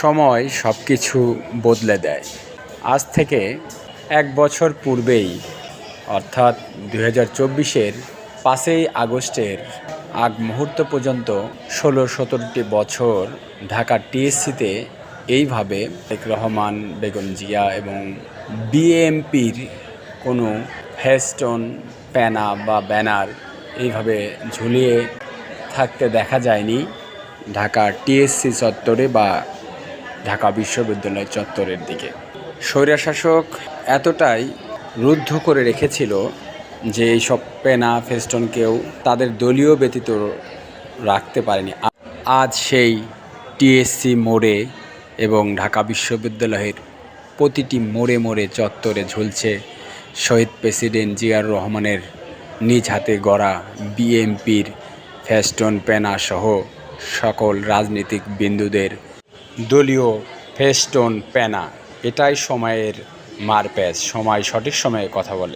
সময় সব কিছু বদলে দেয়। আজ থেকে এক বছর পূর্বেই, অর্থাৎ দু হাজার চব্বিশের পাঁচই আগস্টের আগ মুহূর্ত পর্যন্ত ষোলো সতেরোটি বছর ঢাকা টিএসসিতে এইভাবে শেখ রহমান, বেগম জিয়া এবং বিএমপির কোনো ফেস্টন প্যানা বা ব্যানার এইভাবে ঝুলিয়ে থাকতে দেখা যায়নি। ঢাকা টিএসসি চত্বরে বা ঢাকা বিশ্ববিদ্যালয় চত্বরের দিকে। স্বৈরাশাসক এতটাই রুদ্ধ করে রেখেছিল যে এইসব পেনা ফেস্টনকেও তাদের দলীয় ব্যতীত রাখতে পারেনি। আজ সেই টিএসসি মোড়ে এবং ঢাকা বিশ্ববিদ্যালয়ের প্রতিটি মোড়ে মোড়ে চত্বরে ঝুলছে শহীদ প্রেসিডেন্ট জিয়ার রহমানের নিজ হাতে গড়া বিএমপির ফেস্টন, পেনা সহ সকল রাজনৈতিক বিন্দুদের দলীয় ফেস্টন প্যানা এটাই সময়ের মারপ্যাচ সময় সঠিক সময়ে কথা বলে।